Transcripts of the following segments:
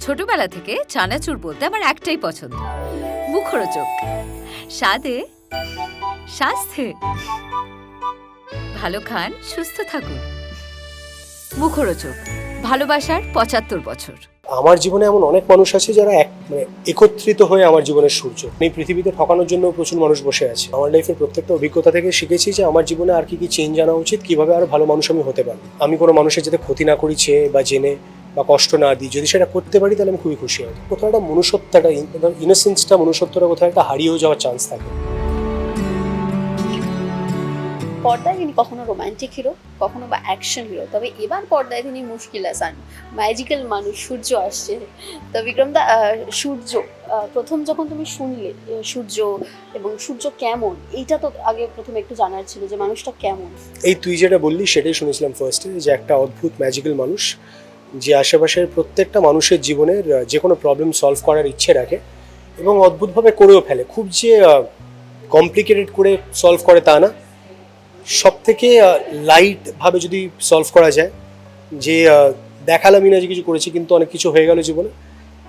ছোটবেলা থেকে চানাচুর বলতে আমার একটাই পছন্দ। মুখরোচক। স্বাদে স্বাস্থ্যে ভালো খান, সুস্থ থাকুন। মুখরোচক। ভালোবাসার পঁচাত্তর বছর। আমার জীবনে এমন অনেক মানুষ আছে যারা এক মানে একত্রিত হয়ে আমার জীবনের সূর্য। এই পৃথিবীতে ঠকানোর জন্য প্রচুর মানুষ বসে আছে। আমার লাইফের প্রত্যেকটা অভিজ্ঞতা থেকে শিখেছি যে আমার জীবনে আর কি কি চেঞ্জ আনা উচিত, কীভাবে আরও ভালো মানুষ আমি হতে পারি। আমি কোনো মানুষের যাতে ক্ষতি না করি, চেয়ে বা জেনে বা কষ্ট না দিই যদি সেটা করতে পারি তাহলে আমি খুবই খুশি হই কোথাও একটা মনুষ্যত্বটা ইনোসেন্সটা মনুষ্যত্বটা কোথাও একটা হারিয়েও যাওয়ার চান্স থাকে। পর্দায় তিনি কখনো রোমান্টিক হিরো কখনো বা অ্যাকশন হিরো তবে এবার পর্দায় তিনি মুশকিল আসান। ম্যাজিক্যাল মানুষ সূর্য আসছে। তো বিক্রম দা সূর্য প্রথম যখন তুমি শুনলে সূর্য এবং সূর্য কেমন এইটা তো আগে প্রথমে একটু জানার ছিল যে মানুষটা কেমন। এই তুই যেটা বললি সেটাই শুনেছিলাম ফার্স্টে যে একটা অদ্ভুত ম্যাজিক্যাল মানুষ যে আশেপাশের প্রত্যেকটা মানুষের জীবনের যে কোনো প্রবলেম সলভ করার ইচ্ছে রাখে এবং অদ্ভুতভাবে করেও ফেলে। খুব যে কমপ্লিকেটেড করে সলভ করে তা না। সব থেকে লাইটভাবে যদি সলভ করা যায়, যে দেখালামই না যে কিছু করেছি, কিন্তু অনেক কিছু হয়ে গেল জীবনে,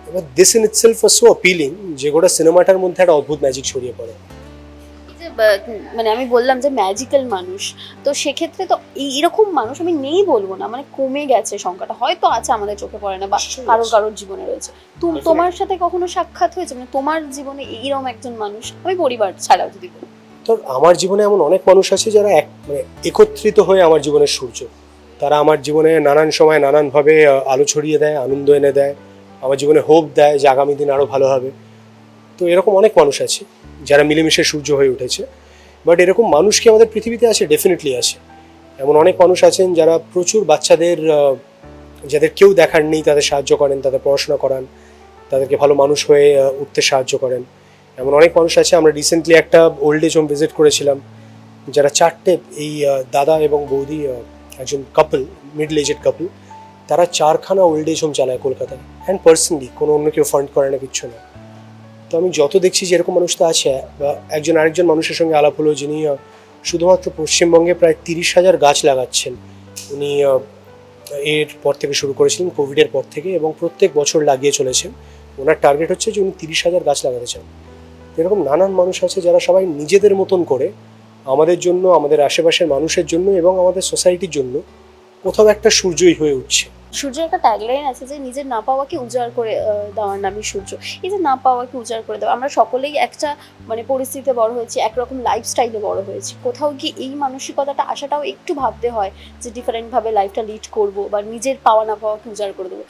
এবার this in itself so appealing যে গোটা সিনেমাটার মধ্যে একটা অদ্ভুত ম্যাজিক ছড়িয়ে পড়ে। মানে আমি বললাম যে ম্যাজিক্যাল মানুষ তো সেক্ষেত্রে তো এরকম মানুষ আমি নেই বলব না মানে কমে গেছে সংখ্যাটা হয়তো আছে আমাদের চোখে পড়ে না বা কারোর কারোর জীবনে রয়েছে। তুম তোমার সাথে কখনো সাক্ষাৎ হয়েছে? মানে তোমার জীবনে এইরকম একজন মানুষ আমি পরিবার ছাড়াও যদি বলি। তো আমার জীবনে এমন অনেক মানুষ আছে যারা এক মানে একত্রিত হয়ে আমার জীবনের সূর্য। তারা আমার জীবনে নানান সময় নানানভাবে আলো ছড়িয়ে দেয় আনন্দ এনে দেয়। আমার জীবনে হোপ দেয় যে আগামী দিন আরও ভালো হবে। তো এরকম অনেক মানুষ আছে। যারা মিলেমিশে সূর্য হয়ে উঠেছে। বাট এরকম মানুষ কি আমাদের পৃথিবীতে আছে? ডেফিনেটলি আছে। এমন অনেক মানুষ আছেন যারা প্রচুর বাচ্চাদের যাদের কেউ দেখার নেই, তাদের সাহায্য করেন, তাদের পড়াশোনা করান, তাদেরকে ভালো মানুষ হয়ে উঠতে সাহায্য করেন। এমন অনেক মানুষ আছে, আমরা রিসেন্টলি একটা ওল্ড এজ হোম ভিজিট করেছিলাম, যারা চারটে এই দাদা এবং বৌদি একজন কাপল মিডল এজেড কাপল তারা চারখানা ওল্ড এজ হোম চালায় কলকাতায়। অ্যান্ড পার্সোনালি কোনো অন্য কেউ ফান্ড করে না, কিচ্ছু না। তো আমি যত দেখছি যে এরকম মানুষ তো আছে, বা একজন আরেকজন মানুষের সঙ্গে আলাপ হলো যিনি শুধুমাত্র পশ্চিমবঙ্গে প্রায় তিরিশ হাজার গাছ লাগাচ্ছেন। উনি এর পর থেকে শুরু করেছিলেন কোভিডের পর থেকে, এবং প্রত্যেক বছর লাগিয়ে চলেছেন। ওনার টার্গেট হচ্ছে যে উনি তিরিশ হাজার গাছ লাগাতে চান। এরকম নানান মানুষ আছে যারা সবাই নিজেদের মতন করে, আমাদের জন্য, আমাদের আশেপাশের মানুষের জন্য, এবং আমাদের সোসাইটির জন্য কোথাও একটা সূর্যই হয়ে উঠছে। সূর্যের একটা ট্যাগলাইন আছে যে নিজের না পাওয়াকে উজাড় করে দেওয়ার নামই সূর্য। এই যে না পাওয়াকে উজাড় করে দেওয়া, আমরা সকলেই একটা মানে পরিস্থিতিতে বড় হয়েছি, একরকম লাইফস্টাইলে বড় হয়েছি। কোথাও কি এই মানসিকতাটা আসাটাও একটু ভাবতে হয় যে ডিফারেন্টভাবে লাইফটা লিড করব বা নিজের পাওয়া না পাওয়াকে উজাড় করে দেবো।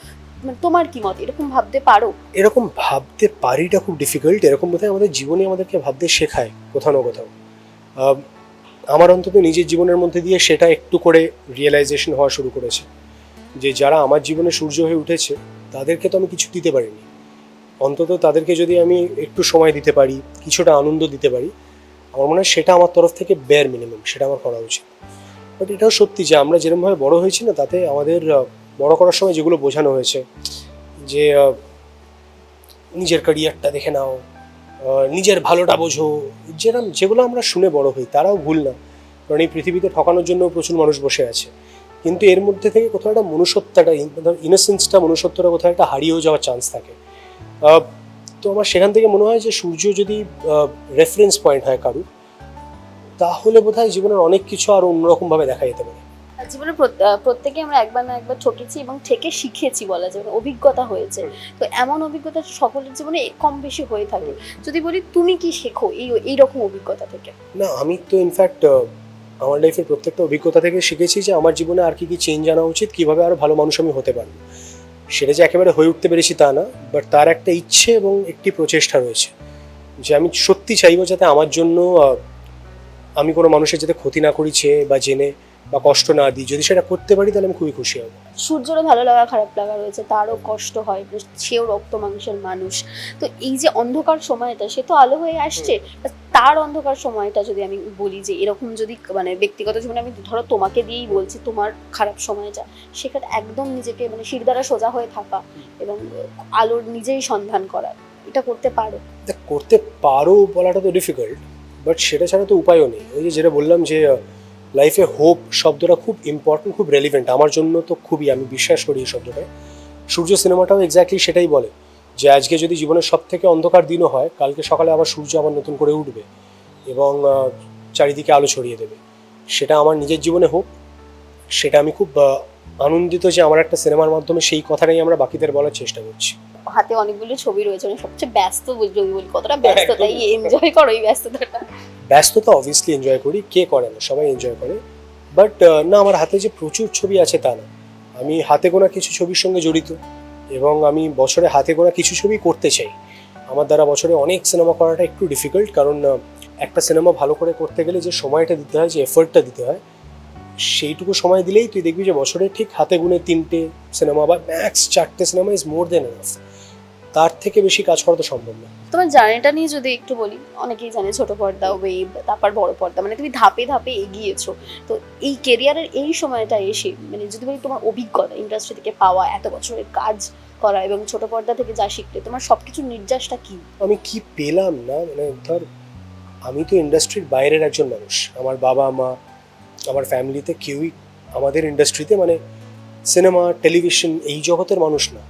মানে তোমার কি মত? এরকম ভাবতে পারো? এরকম ভাবতে পারিটা খুব ডিফিকাল্ট এরকম বোধহয় আমাদের জীবনে আমাদেরকে ভাবতে শেখায় কোথাও না কোথাও। আমার অন্তত নিজের জীবনের মধ্যে দিয়ে সেটা একটু করে রিয়েলাইজেশন হওয়া শুরু করেছে। যে যারা আমার জীবনে সূর্য হয়ে উঠেছে, তাদেরকে তো আমি কিছু দিতে পারিনি। অন্তত তাদেরকে যদি আমি একটু সময় দিতে পারি, কিছুটা আনন্দ দিতে পারি, আমার মনে হয় সেটা আমার তরফ থেকে বেয়ার মিনিমাম সেটা আমার করা উচিত। বাট এটাও সত্যি যে আমরা যেরকমভাবে বড় হয়েছি না, তাতে আমাদের বড় করার সময় যেগুলো বোঝানো হয়েছে, যে নিজের ক্যারিয়ারটা দেখে নাও নিজের ভালোটা বোঝো যেরকম যেগুলো আমরা শুনে বড় হই, তারাও ভুল না। কারণ এই পৃথিবীতে ঠকানোর জন্য প্রচুর মানুষ বসে আছে। কিন্তু এর মধ্যে থেকে কোথাও একটা মনুষ্যত্বটা ইনোসেন্সটা মনুষ্যত্বটা কোথাও একটা হারিয়েও যাওয়ার চান্স থাকে। তো আমার সেখান থেকে মনে হয় যে সূর্য যদি রেফারেন্স পয়েন্ট হয় কারুর তাহলে বোধহয় জীবনের অনেক কিছু আর অন্যরকমভাবে দেখা যেতে পারে। জীবনে প্রত্যেকে আমরা একবার না একবার ঠকেছি এবং থেকে শিখেছি বলা যায় মানে অভিজ্ঞতা হয়েছে। তো এমন অভিজ্ঞতা সকলের জীবনে কম বেশি হয়ে থাকে। যদি বলি তুমি কি শেখো এই এইরকম অভিজ্ঞতা থেকে? না আমি তো ইনফ্যাক্ট আমার লাইফের প্রত্যেকটা অভিজ্ঞতা থেকে শিখেছি যে আমার জীবনে আর কি কি চেঞ্জ আনা উচিত কীভাবে আরও ভালো মানুষ আমি হতে পারব। সেটা যে একেবারে হয়ে উঠতে পেরেছি তা না বাট তার একটা ইচ্ছে এবং একটি প্রচেষ্টা রয়েছে যে আমি সত্যি চাইব যাতে আমার জন্য আমি কোনো মানুষের যাতে ক্ষতি না করি চেয়ে বা জেনে বা কষ্ট না দিই। যদি সেটা করতে পারি তাহলে আমি খুবই খুশি হব। সূর্যরও ভালো লাগা খারাপ লাগা রয়েছে তারও কষ্ট হয় সেও রক্ত মাংসের মানুষ। তো এই যে অন্ধকার সময়টা সে তো আলো হয়ে আসছে তার অন্ধকার সময়টা যদি আমি বলি যে এরকম যদি মানে ব্যক্তিগত জীবনে আমি ধরো তোমাকে দিয়েই বলছি তোমার খারাপ সময়টা, সেখানে একদম নিজেকে মানে শিরদারা সোজা হয়ে থাকা এবং আলোর নিজেই সন্ধান করা, এটা করতে পারো। করতে পারো বলাটা তো ডিফিকাল্ট বাট সেটা ছাড়া তো উপায়ও নেই। ওই যেটা বললাম যে লাইফে হোপ শব্দটা খুব ইম্পর্টেন্ট খুব রেলিভেন্ট আমার জন্য তো খুবই, আমি বিশ্বাস করি এই শব্দটায়। সূর্য সিনেমাটাও এক্স্যাক্টলি সেটাই বলে। যে আজকে যদি জীবনের সব থেকে অন্ধকার দিনও হয় কালকে সকালে আবার সূর্য আবার নতুন করে উঠবে এবং চারিদিকে আলো ছড়িয়ে দেবে। সেটা আমার নিজের জীবনে হোক সেটা আমি খুব আনন্দিত যে আমার একটা সিনেমার মাধ্যমে সেই কথাটাই আমরা বাকিদের বলার চেষ্টা করছি। হাতে অনেকগুলো ছবি রয়েছে মানে সবচেয়ে ব্যস্ত যদি বলি কতটা ব্যস্ততাই এনজয় করো এই ব্যস্ততাটা। ব্যস্ততা অবভিয়াসলি এনজয় করি কে করে না সবাই এনজয় করে। বাট না আমার হাতে যে প্রচুর ছবি আছে তা না। আমি হাতে গোনা কিছু ছবির সঙ্গে জড়িত। এবং আমি বছরে হাতে গোনা কিছু ছবি করতে চাই। আমার দ্বারা বছরে অনেক সিনেমা করাটা একটু ডিফিকাল্ট কারণ একটা সিনেমা ভালো করে করতে গেলে যে সময়টা দিতে হয়, যে এফোর্টটা দিতে হয়, সেইটুকু সময় দিলেই তুই দেখবি যে বছরে ঠিক হাতে গুনে তিনটে সিনেমা বা ম্যাক্স চারটে cinema is more than enough তার থেকে বেশি কাজ করা তো সম্ভব না। তোমার জার্নিটা নিয়ে যদি একটু বলি অনেকেই জানে ছোট পর্দা ওয়েব তারপর বড় পর্দা মানে তুমি ধাপে ধাপে এগিয়েছো। তো এই কেরিয়ারের এই সময়টা এসে মানে যদি বলি তোমার অভিজ্ঞতা ইন্ডাস্ট্রি থেকে পাওয়া এত বছরের কাজ করা এবং ছোট পর্দা থেকে যা শিখলে তোমার সবকিছুর নির্যাসটা কি? আমি কি পেলাম না? মানে ধর আমি তো ইন্ডাস্ট্রির বাইরের একজন মানুষ। আমার বাবা মা আমার ফ্যামিলিতে কেউই আমাদের ইন্ডাস্ট্রিতে মানে সিনেমা টেলিভিশন এই জগতের মানুষ না।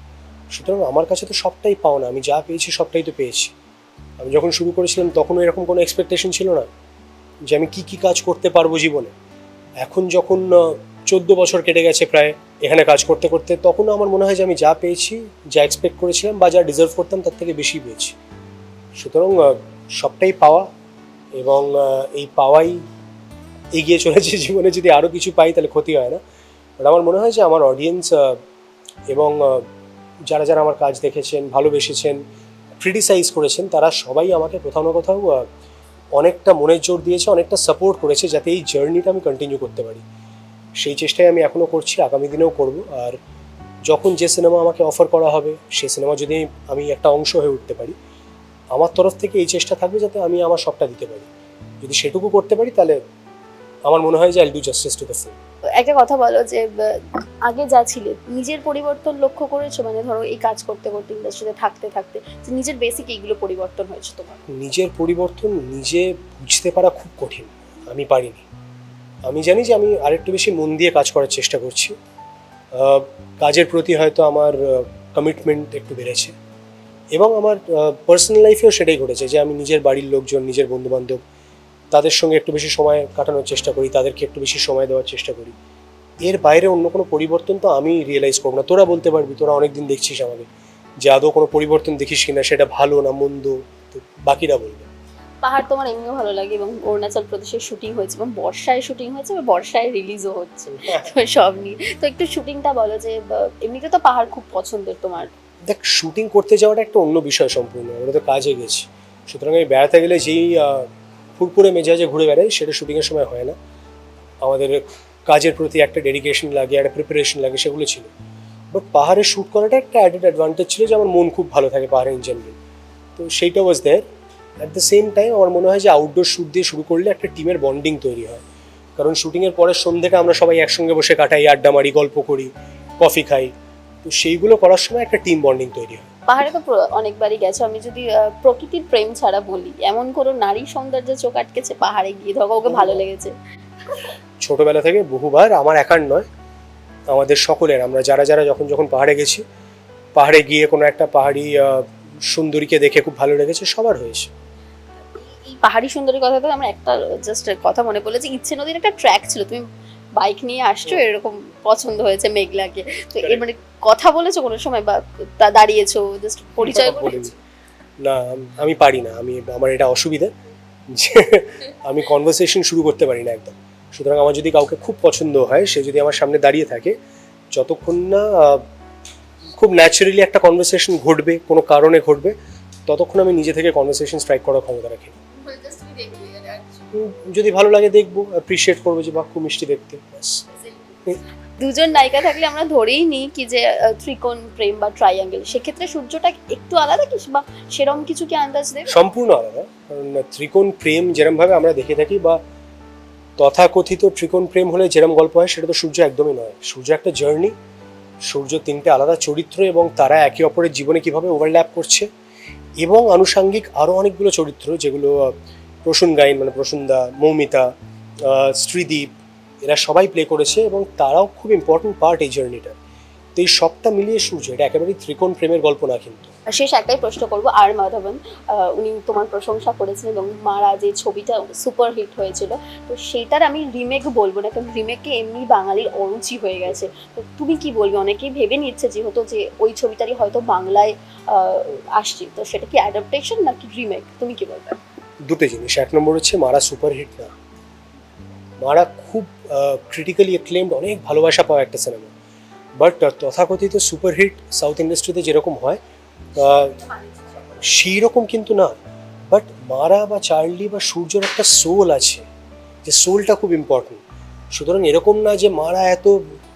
সুতরাং আমার কাছে তো সবটাই পাও না আমি যা পেয়েছি সবটাই তো পেয়েছি। আমি যখন শুরু করেছিলাম তখনও এরকম কোনো এক্সপেকটেশন ছিল না যে আমি কি কি কাজ করতে পারব জীবনে। এখন যখন চোদ্দ বছর কেটে গেছে প্রায় এখানে কাজ করতে করতে তখনও আমার মনে হয় যে আমি যা পেয়েছি, যা এক্সপেক্ট করেছিলাম বা যা ডিজার্ভ করতাম তার থেকে বেশি পেয়েছি। সুতরাং সবটাই পাওয়া এবং এই পাওয়াই এগিয়ে চলেছে জীবনে। যদি আরও কিছু পাই তাহলে ক্ষতি হয় না। বাট আমার মনে হয় যে আমার অডিয়েন্স এবং যারা যারা আমার কাজ দেখেছেন, ভালোবেসেছেন ক্রিটিসাইজ করেছেন, তারা সবাই আমাকে কোথাও না কোথাও অনেকটা মনের জোর দিয়েছে, অনেকটা সাপোর্ট করেছে যাতে এই জার্নিটা আমি কন্টিনিউ করতে পারি। সেই চেষ্টাই আমি এখনও করছি, আগামী দিনেও করব। আর যখন যে সিনেমা আমাকে অফার করা হবে সেই সিনেমা যদি আমি একটা অংশ হয়ে উঠতে পারি, আমার তরফ থেকে এই চেষ্টা থাকবে যাতে আমি আমার সবটা দিতে পারি। যদি সেটুকু করতে পারি, তাহলে আমার মনে হয় যে I'll do justice to the film একটা কথা বলো যে আগে যা ছিলে নিজের পরিবর্তন লক্ষ্য করেছ? মানে ধরো এই কাজ করতে করতে ইন্ডাস্ট্রিতে থাকতে থাকতে যে নিজের বেসিক এইগুলো পরিবর্তন হয়েছে তোমার। নিজের পরিবর্তন নিজে বুঝতে পারা খুব কঠিন আমি পারিনি। আমি জানি যে আমি আরেকটু বেশি মন দিয়ে কাজ করার চেষ্টা করছি। কাজের প্রতি হয়তো আমার কমিটমেন্ট একটু বেড়েছে। এবং আমার পার্সোনাল লাইফেও সেটাই ঘটেছে যে আমি নিজের বাড়ির লোকজন নিজের বন্ধুবান্ধব তাদের সঙ্গে একটু বেশি সময় কাটানোর চেষ্টা করি তাদেরকে একটু বেশি সময় দেওয়ার চেষ্টা করি। এর বাইরে অন্য কোনো পরিবর্তন তো আমি রিয়েলাইজ করব না। তোরা বলতে পারবি তোরা অনেকদিন দেখছিস আমাকে যে আদৌ কোনো পরিবর্তন দেখিস কিনা সেটা ভালো না মন্দ তো বাকিরা বলবে। পাহাড় তোমার এমনিও ভালো লাগে এবং অরুণাচল প্রদেশের শুটিং হয়েছে এবং বর্ষায় শুটিং হয়েছে এবং বর্ষায় রিলিজও হচ্ছে। তো সব নিয়ে। তো একটু শুটিংটা বলো যে এমনিতে তো পাহাড় খুব পছন্দের তোমার। দেখ শুটিং করতে যাওয়াটা একটা অন্য বিষয় সম্পূর্ণ। আমরা তো কাজে গেছি। সুতরাং আমি বেড়াতে গেলে যেই ফুরফুরে মেজাজে ঘুরে বেড়াই, সেটা শুটিংয়ের সময় হয় না। আমাদের কাজের প্রতি একটা ডেডিকেশন লাগে, একটা প্রিপারেশন লাগে, সেগুলো ছিল। বাট পাহাড়ে শ্যুট করাটা একটা অ্যাডেড অ্যাডভান্টেজ ছিল যে আমার মন খুব ভালো থাকে পাহাড়ে ইন জেনারেল তো সেইটা was there at the same time আমার মনে হয় যে আউটডোর শ্যুট দিয়ে শুরু করলে একটা টিমের বন্ডিং তৈরি হয়। কারণ শ্যুটিংয়ের পরের সন্ধ্যেটা আমরা সবাই একসঙ্গে বসে কাটাই, আড্ডা মারি, গল্প করি কফি খাই। তো সেইগুলো করার সময় একটা টিম বন্ডিং তৈরি হয়। পাহাড়ে তো অনেকবারই গেছো। আমি যদি প্রকৃতির প্রেম ছাড়া বলি এমন কোনো নারী সৌন্দর্যে চোখ আটকেছে পাহাড়ে গিয়ে? ধরো ওকে ভালো লেগেছে। ছোটবেলা থেকে বহুবার আমার একার নয় আমাদের সকলের। আমরা যারা যারা যখন যখন পাহাড়ে গেছি পাহাড়ে গিয়ে কোনো একটা পাহাড়ি সুন্দরীকে দেখে খুব ভালো লেগেছে সবার হয়েছে। এই পাহাড়ি সুন্দরী কথা তো আমার একটা জাস্ট কথা মনে পড়ল যে ইচ্ছে নদীর একটা ট্র্যাক ছিল। তুমি বাইক নিয়ে আসছো এরকম পছন্দ হয়েছে মেঘলাকে। তো এর মানে কথা বলেছ কোনো সময় বা তা- দাঁড়িয়েছো জাস্ট পরিচয়। করেছ না আমি পারি না। আমি আমার এটা অসুবিধা যে আমি কনভারসেশন শুরু করতে পারি না একদম। সুতরাং আমার যদি কাউকে খুব পছন্দ হয় সে যদি আমার সামনে দাঁড়িয়ে থাকে যতক্ষণ না খুব ন্যাচারালি একটা কনভারসেশন ঘটবে কোনো কারণে ঘটবে ততক্ষণ আমি নিজে থেকে কনভারসেশন স্ট্রাইক করার ক্ষমতা রাখি যদি ভালো লাগে দেখব অ্যাপ্রিসিয়েট করব যে বা খুব মিষ্টি দেখতে। ব্যাস। দুজন নায়িকা থাকলে আমরা ধরেই নিই কি যে ত্রিকোণ প্রেম বা ট্রাইঅ্যাঙ্গেল সেক্ষেত্রে সূর্যটা একটু আলাদা কি বা সেরকম কিছু কি আন্দাজ দেবে সম্পূর্ণ আলাদা। কারণ ত্রিকোণ প্রেম যেরমভাবে আমরা দেখে থাকি বা তথাকথিত ত্রিকোণ প্রেম হলে যেরম গল্প হয় সেটা তো সূর্য একদমই নয়। সূর্য একটা জার্নি সূর্য তিনটে আলাদা চরিত্র এবং তারা একে অপরের জীবনে কীভাবে ওভারল্যাপ করছে এবং আনুষাঙ্গিক আরও অনেকগুলো চরিত্র যেগুলো প্রসূন গাইন মানে প্রসূনদা, মৌমিতা শ্রীদীপ, এরা সবাই প্লে করেছে এবং তারাও খুব ইম্পর্টেন্ট পার্ট এই জার্নিটা তো এই সবটা মিলিয়ে সূর্য, এটা একেবারেই ত্রিকোণ প্রেমের গল্প না কিন্তু। শেষ একটাই প্রশ্ন করব, আর মাধবন উনি তোমার প্রশংসা করেছেন এবং মারা যে ছবিটা সুপার হিট হয়েছিল, তো সেটার আমি রিমেক বলব না, কারণ রিমেককে এমনি বাঙালির অরুচি হয়ে গেছে। তো তুমি কি বলবে? অনেকেই ভেবে নিচ্ছে যেহেতু যে ওই ছবিটারই হয়তো বাংলায় আসছে, তো সেটা কি অ্যাডাপ্টেশন নাকি রিমেক তুমি কি বলবে? দুটো জিনিস। এক নম্বর হচ্ছে মারা সুপারহিট না। মারা খুব ক্রিটিক্যালি অ্যাক্লেমড অনেক ভালোবাসা পাওয়া একটা সিনেমা বাট তথাকথিত সুপারহিট সাউথ ইন্ডাস্ট্রিতে যেরকম হয় সেই রকম কিন্তু না। বাট মারা বা চার্লি বা সূর্যর একটা সোল আছে, যে সোলটা খুব ইম্পর্টেন্ট সুতরাং এরকম না যে মারা এত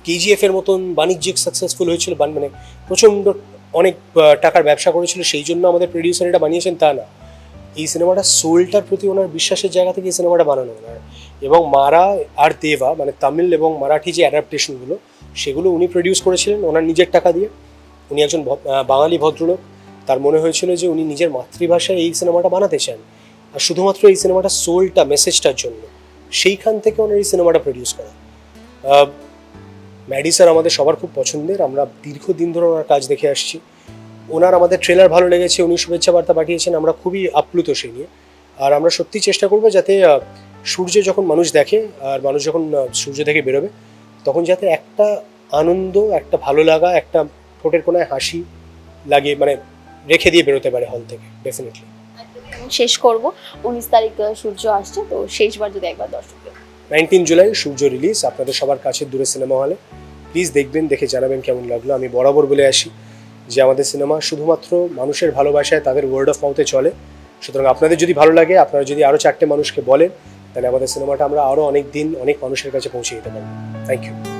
কেজিএফের মতন বাণিজ্যিক সাকসেসফুল হয়েছিল মানে প্রচণ্ড অনেক টাকার ব্যবসা করেছিল, সেই জন্য আমাদের প্রডিউসার এটা বানিয়েছেন তা না। এই সিনেমাটা সোলটার প্রতি ওনার বিশ্বাসের জায়গা থেকে এই সিনেমাটা বানানো ওনার এবং মারা আর দেবা মানে তামিল এবং মারাঠি যে অ্যাডাপ্টেশনগুলো সেগুলো উনি প্রডিউস করেছিলেন ওনার নিজের টাকা দিয়ে। উনি একজন বাঙালি ভদ্রলোক। তার মনে হয়েছিল যে উনি নিজের মাতৃভাষায় এই সিনেমাটা বানাতে চান। আর শুধুমাত্র এই সিনেমাটা সোলটা মেসেজটার জন্য। সেইখান থেকে ওনার এই সিনেমাটা প্রডিউস করা। ম্যাডি স্যার আমাদের সবার খুব পছন্দের। আমরা দীর্ঘদিন ধরে ওনার কাজ দেখে আসছি। ওনার আমাদের ট্রেলার ভালো লেগেছে উনি শুভেচ্ছা বার্তা পাঠিয়েছেন আমরা খুবই আপ্লুত সেই নিয়ে। আর আমরা সত্যি চেষ্টা করব যাতে সূর্য যখন মানুষ দেখে আর মানুষ যখন সূর্য থেকে বেরোবে তখন যাতে একটা আনন্দ একটা ভালো লাগা একটা ঠোঁটের কোনায় হাসি লাগিয়ে মানে রেখে দিয়ে বেরোতে পারে হল থেকে ডেফিনেটলি শেষ করব উনিশ তারিখ সূর্য আসছে তো শেষবার যদি একবার দর্শকদের নাইনটিন জুলাই সূর্য রিলিজ আপনাদের সবার কাছে দূরে সিনেমা হলে প্লিজ দেখবেন দেখে জানাবেন কেমন লাগল আমি বরাবর বলে আসি। যে আমাদের সিনেমা শুধুমাত্র মানুষের ভালোবাসায় তাদের ওয়ার্ড অফ মাউথে চলে। সুতরাং আপনাদের যদি ভালো লাগে, আপনারা যদি আরও চারটে মানুষকে বলেন, তাহলে আমাদের সিনেমাটা আমরা আরও অনেক দিন অনেক মানুষের কাছে পৌঁছে দিতে পারব। Thank you